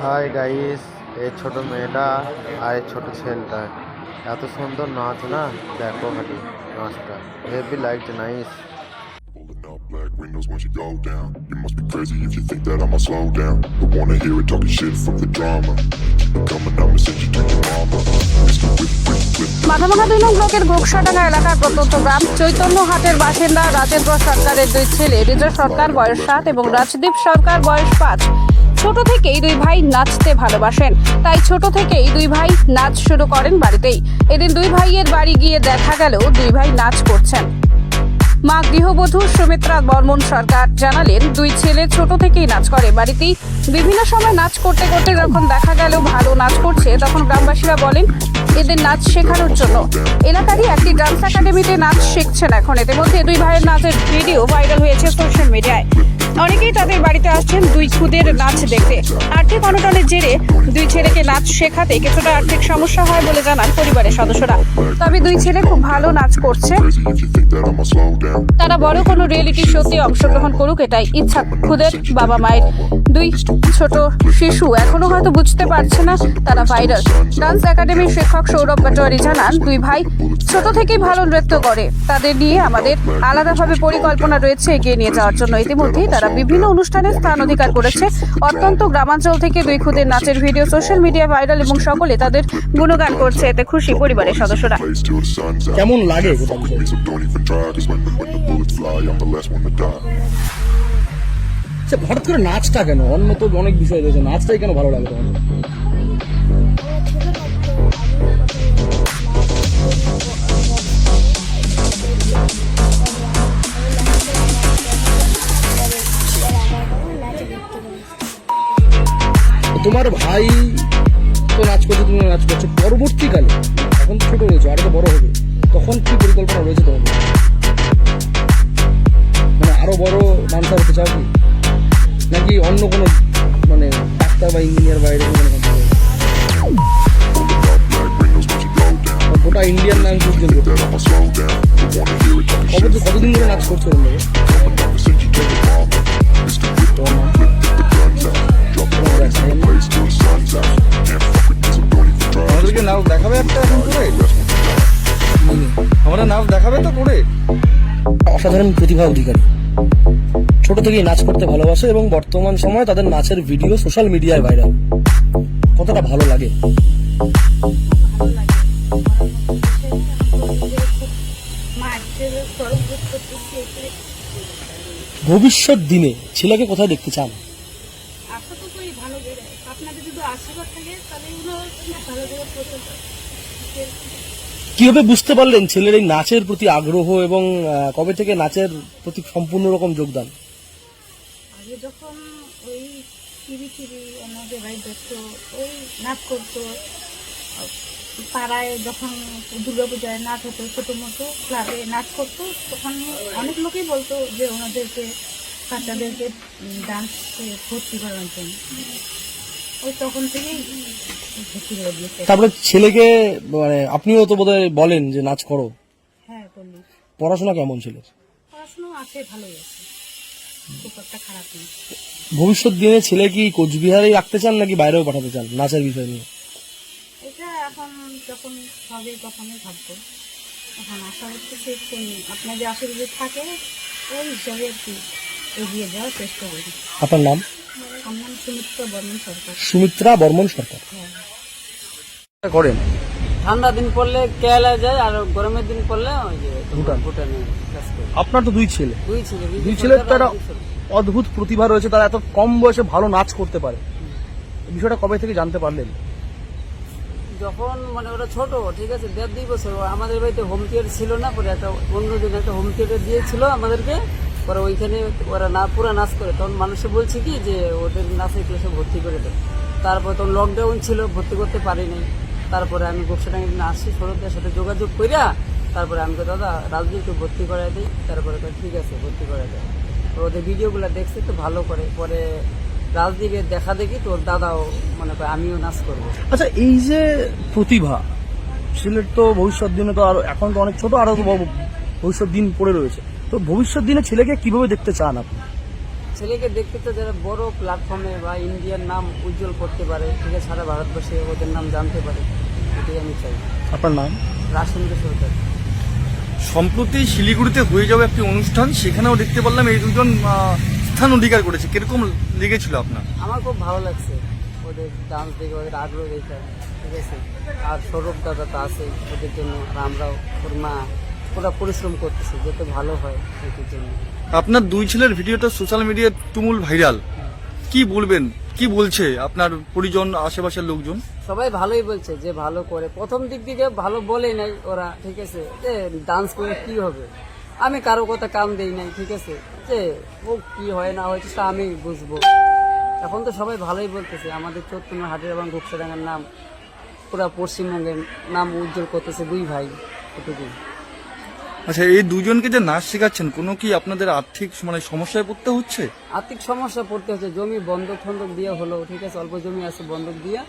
Hi guys এই ছোট মেয়েটা আর এই ছোট ছেলেটা এত সুন্দর নাচ না দেখো খালি নাচটা হেভি লাগছে nice black windows once you go down. You must be crazy if you think that I'ma slow down. Don't wanna hear it talking shit from the drama. Keep it coming, I'ma send you to your mama. Mr. Whip, whip, whip. Mathabhanga দুই নং ব্লকের ঘোকসাডাঙ্গা এলাকার প্রত্যন্ত গ্রাম চৈতন্য হাটের বাসিন্দা রাজেন্দ্র সরকারের দুই ছেলে বিজয় সরকার বয়স সাত এবং রাজদীপ সরকার বয়স পাঁচ ছোট থেকেই দুই ভাই নাচতে ভালোবাসেন। তাই ছোট থেকেই দুই ভাই নাচ শুরু করেন বাড়িতেই। এদিন দুই ভাইয়ের বাড়ি গিয়ে দেখা গেল দুই ভাই নাচ করছেন। মা গৃহবধূ সুমিত্রা বর্মন সরকার জানালেন, দুই ছেলে ছোট থেকেই নাচ করে। বাড়িতেই বিভিন্ন সময় নাচ করতে করতে যখন দেখা গেল ভালো নাচ করছে, তখন গ্রামবাসীরা বলেন, এদের নাচ শেখানোর জন্য। এলাকারই একটি ডান্স একাডেমিতে নাচ শিখছেন এখন। এদের মধ্যে দুই ভাইয়ের নাচের ভিডিও ভাইরাল হয়েছে সোশ্যাল মিডিয়ায়। অনেকেই তাদের বাড়িতে আসছেন দুই খুদের নাচ দেখতে। আর্থিক অনটনের জেরে দুই ছেলেকে নাচ শেখাতে কিছুটা আর্থিক সমস্যা হয় বলে জানান পরিবারের সদস্যরা। তবে দুই ছেলে খুব ভালো নাচ করছে. তারা বড় কোনো রিয়েলিটি শোতে অংশগ্রহণ করুক এটাই ইচ্ছা খুদের বাবা মায়ের দুই ছোট শিশু এখনও হয়তো বুঝতে পারছে না তারা ভাইরাল ডান্স একাডেমির শিক্ষক সৌরভ পাটোয়ারি জানান দুই ভাই ছোট থেকেই ভালো নৃত্য করে। তাদের নিয়ে আমাদের আলাদাভাবে পরিকল্পনা রয়েছে এগিয়ে নিয়ে যাওয়ার জন্য। ইতিমধ্যেই তারা বিভিন্ন অনুষ্ঠানে স্থান অধিকার করেছে। অত্যন্ত গ্রামাঞ্চল থেকে দুই খুদের নাচের ভিডিও সোশ্যাল মিডিয়া ভাইরাল এবং সকলে তাদের গুণগান করছে। এতে খুশি পরিবারের সদস্যরা. কেমন লাগে Die. আচ্ছা হঠাৎ করে নাচটা কেন? অন্য তো অনেক বিষয় রয়েছে, নাচটাই কেন ভালো লাগে তোমার তোমার ভাই তো নাচ করছে, তুমি নাচ করছ। পরবর্তীকালে, এখন তো ছোট রয়েছে, আরও তো বড় হবে, তখন কি পরিকল্পনা রয়েছে তোমাদের? মানে আরও বড় ডান্সার হতে চাও নাকি অন্য কোনো মানে ডাক্তার বা ইঞ্জিনিয়ার বা এরকম কোনো কথা গোটা ইন্ডিয়ান নাম করছেন কবে তো কতদিন ধরে নাচ করছে আমাদেরকে নাচ দেখাবে একটা মানে, আমরা নাচ দেখাবে তো করে? অসাধারণ প্রতিভা অধিকারী। ছোট থেকেই নাচ করতে ভালোবাসে এবং বর্তমান সময়ে তাদের নাচের ভিডিও সোশ্যাল মিডিয়ায় ভাইরাল কতটা ভালো লাগে? ভবিষ্যৎ দিনে ছেলেকে কোথায় দেখতে চান? কীভাবে বুঝতে পারলেন ছেলের এই নাচের প্রতি আগ্রহ এবং কবে থেকে নাচের প্রতি সম্পূর্ণ রকম যোগদান? আগে যখন ওই টিভি টিভি অন্যদের বাড়ি দেখতো ওই নাচ করতো পাড়ায় যখন দুর্গাপূজায় নাচ হতো ছোটো মতো ক্লাবে নাচ করতো তখন অনেক লোকেই বলতো যে ওনাদেরকে বাচ্চাদেরকে ডান্সে ভর্তি করার জন্য। ওই তখন থেকেই ভর্তি করে দিয়েছে। তারপরে ছেলেকে মানে আপনিও তো বোধহয় বলেন যে নাচ করো। হ্যাঁ বললি পড়াশোনা কেমন ছিল? পড়াশোনা আছে ভালোই আছে। খুব একটা খারাপ নেই ভবিষ্যৎ দিনে ছেলে কি কোচবিহারেই রাখতে চান নাকি বাইরেও পাঠাতে চান? নাচের বিষয় নিয়ে। এটা এখন যখন হবে তখনই ভাববো। এখন আশা করতেছি কোন আপনাদের আশীর্বাদ থাকে ওই হিসাবে আর কি এগিয়ে যাওয়ার চেষ্টা করি। আপনার নাম? সুমিত্র বর্মন সরকার। সুমিত্রা বর্মন সরকার। করেন। ঠান্ডা দিন পড়লে কেরালা যায় আর গরমের দিন পড়লে ওই যে ভুটান। ভুটানে কাজ করে। আপনার তো দুই ছেলে। দুই ছেলে দুই ছেলের তো একটা অদ্ভুত প্রতিভা রয়েছে তারা এত কম বয়সে ভালো নাচ করতে পারে। বিষয়টা কবে থেকে জানতে পারলেন? যখন মানে ওরা ছোট ঠিক আছে দেড় দুই বছর আমাদের বাড়িতে হোম থিয়েটার ছিল না পরে একটা অন্য দিন একটা হোম থিয়েটার দিয়েছিল আমাদেরকে পরে ওইখানে ওরা না পুরা নাচ করে। তখন মানুষে বলছে কি যে ওদের নাচে ক্লাসে ভর্তি করে দেয় তারপর তখন লকডাউন ছিল ভর্তি করতে পারিনি। তারপরে আমি ব্যবসাটাকে আসছি সরোদের সাথে যোগাযোগ করিয়া তারপরে আমি দাদা রাজনীতি ভর্তি করাই দিই। তারপরে ঠিক আছে, ভর্তি করাই দেয় তো ওদের ভিডিওগুলো দেখছে তো ভালো করে। পরে রাজদীপের দেখা দেখি তোর দাদাও মনে করে আমিও নাচ করব। আচ্ছা এই যে প্রতিভা, ছেলের তো ভবিষ্যৎ দিনে তো আরও এখন তো অনেক ছোট, আরও ভবিষ্যৎ দিন পড়ে রয়েছে। তো ভবিষ্যৎ দিনে ছেলেকে কীভাবে দেখতে চান আপনি? ছেলেকে দেখতে তো যারা বড় প্ল্যাটফর্মে বা ইন্ডিয়ার নাম উজ্জ্বল করতে পারে আছে সারা ভারতবর্ষে ওদের নাম জানতে পারে এটাই আমি চাই। আপনার নাম? রাসেন্দ্র সরকার। সম্প্রতি শিলিগুড়িতে হয়ে যাওয়া একটি অনুষ্ঠান সেখানেও দেখতে পারলাম এই দুজন স্থান অধিকার করেছে। কীরকম লেগেছিল আপনার? আমার খুব ভালো লাগছে। ওদের ডান্স দেখে ওদের আগ্রহ দেখে ঠিক আছে? আর সৌরভ দাদা তো আছে ওদের জন্য আমরাও ওর মা ওরা পরিশ্রম করতেছে যাতে ভালো হয় এটার জন্য। আপনার দুই ছেলের ভিডিওটা সোশ্যাল মিডিয়ায় তুমুল ভাইরাল কি বলবেন? কি বলছে আপনার পরিজন, আশেপাশের লোকজন? সবাই ভালোই বলছে যে ভালো করে। প্রথম দিক থেকে ভালো বলেই নাই ওরা, ঠিক আছে? যে ডান্স করে কি হবে? আমি কারও কথা কাম দেই নাই, ঠিক আছে? যে ও কি হয় না হয়েছে তা আমি বুঝব। এখন তো সবাই ভালোই বলতেছে। আমাদের চৈতন্য হাটের এবং ঘুপসাডাঙ্গার নাম পুরা পশ্চিমবঙ্গের নাম উজ্জ্বল করতেছে দুই ভাই, এটুকুই। আচ্ছা এই দুজনকে যে নাচ শেখাচ্ছেন কোনো কি আপনাদের আর্থিক মানে সমস্যায় পড়তে হচ্ছে? আর্থিক সমস্যা পড়তে হচ্ছে। জমি বন্ধক ফন্ধক দিয়ে হলো ঠিক আছে? অল্প জমি আছে বন্ধক দিয়ে।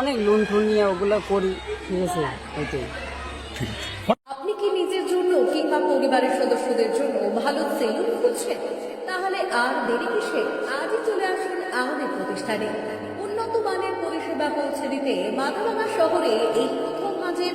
অনেক লোন টোন নিয়ে ওগুলো করি ঠিক আছে? ওইটাই। আপনি কি নিজের জন্য কিংবা পরিবারের সদস্যদের জন্য ভালো সেলুন খুঁজছেন? তাহলে আর দেরি কিসে? আজই চলে আসুন আমাদের প্রতিষ্ঠানে। উন্নত মানের পরিষেবা পৌঁছে দিতে মাথাভাঙা শহরে এই প্রথম মাঝের